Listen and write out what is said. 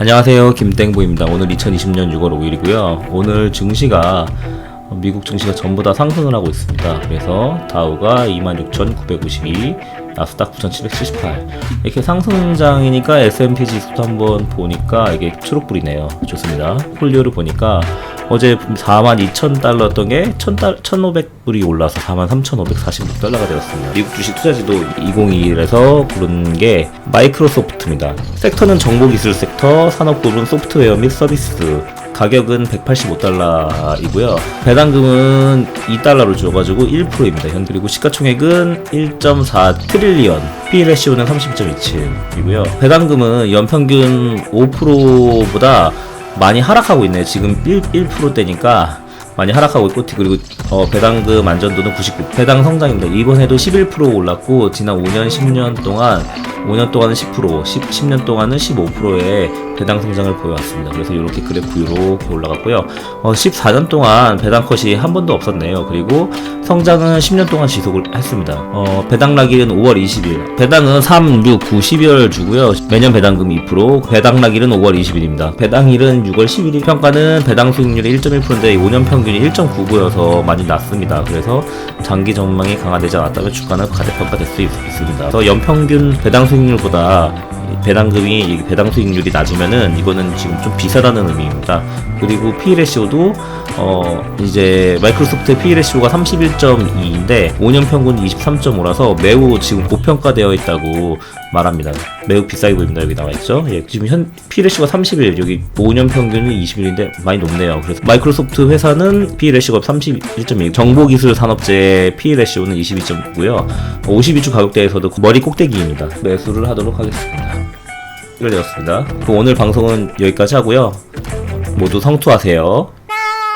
안녕하세요. 김땡보입니다. 오늘 2020년 6월 5일이고요. 오늘 증시가 미국 증시가 전부 다 상승을 하고 있습니다. 그래서 다우가 26,952 나스닥 9,778 이렇게 상승장이니까 S&P 지수도 한번 보니까 이게 초록불이네요. 좋습니다. 폴리오를 보니까 어제 42,000달러였던 게 1,500불이 올라서 43,546달러가 되었습니다. 미국 주식 투자지도 2021에서 고른 게 마이크로소프트입니다. 섹터는 정보기술 섹터, 산업부분 소프트웨어 및 서비스, 가격은 185달러이고요. 배당금은 2달러로 줘가지고 1%입니다. 현 그리고 시가총액은 1.4 트릴리언, P 레시오는 30.27이고요. 배당금은 연평균 5%보다 많이 하락하고 있네요. 지금 1, 1%대니까 많이 하락하고 있고 그리고 어, 배당금 안전도는 99 배당 성장입니다. 이번에도 11% 올랐고 지난 5년 10년 동안 5년 동안은 10% 10, 10 년 동안은 15%의 배당 성장을 보여왔습니다. 그래서 이렇게 그래프 이렇게 올라갔고요. 어, 14년 동안 배당 컷이 한 번도 없었네요. 그리고 성장은 10년 동안 지속을 했습니다. 어, 배당 낙일은 5월 20일. 배당은 3, 6, 9, 12월 주고요. 매년 배당금 2%, 배당 낙일은 5월 20일입니다. 배당일은 6월 11일. 평가는 배당 수익률이 1.1%인데 5년 평균이 1.99여서 많이 낮습니다. 그래서 장기 전망이 강화되지 않았다면 주가는 가대평가될 수 있, 있습니다. 그래서 연평균 배당 수익률보다 배당금이 이 배당 수익률이 낮으면은 이거는 지금 좀 비싸다는 의미입니다. 그리고 P 레시오도 어 이제 마이크로소프트의 P 레시오가 31.2인데 5년 평균 23.5라서 매우 지금 고평가되어 있다고 말합니다. 매우 비싸게 보입니다. 여기 나와 있죠. 예, 지금 현 P 레시오가 31, 여기 5년 평균이 21인데 많이 높네요. 그래서 마이크로소프트 회사는 P 레시오가 31.2, 정보기술 산업재의 P 레시오는 22.9고요. 52주 가격대에서도 머리 꼭대기입니다. 매수를 하도록 하겠습니다. 이걸 되었습니다. 그럼 오늘 방송은 여기까지 하고요. 모두 성투하세요.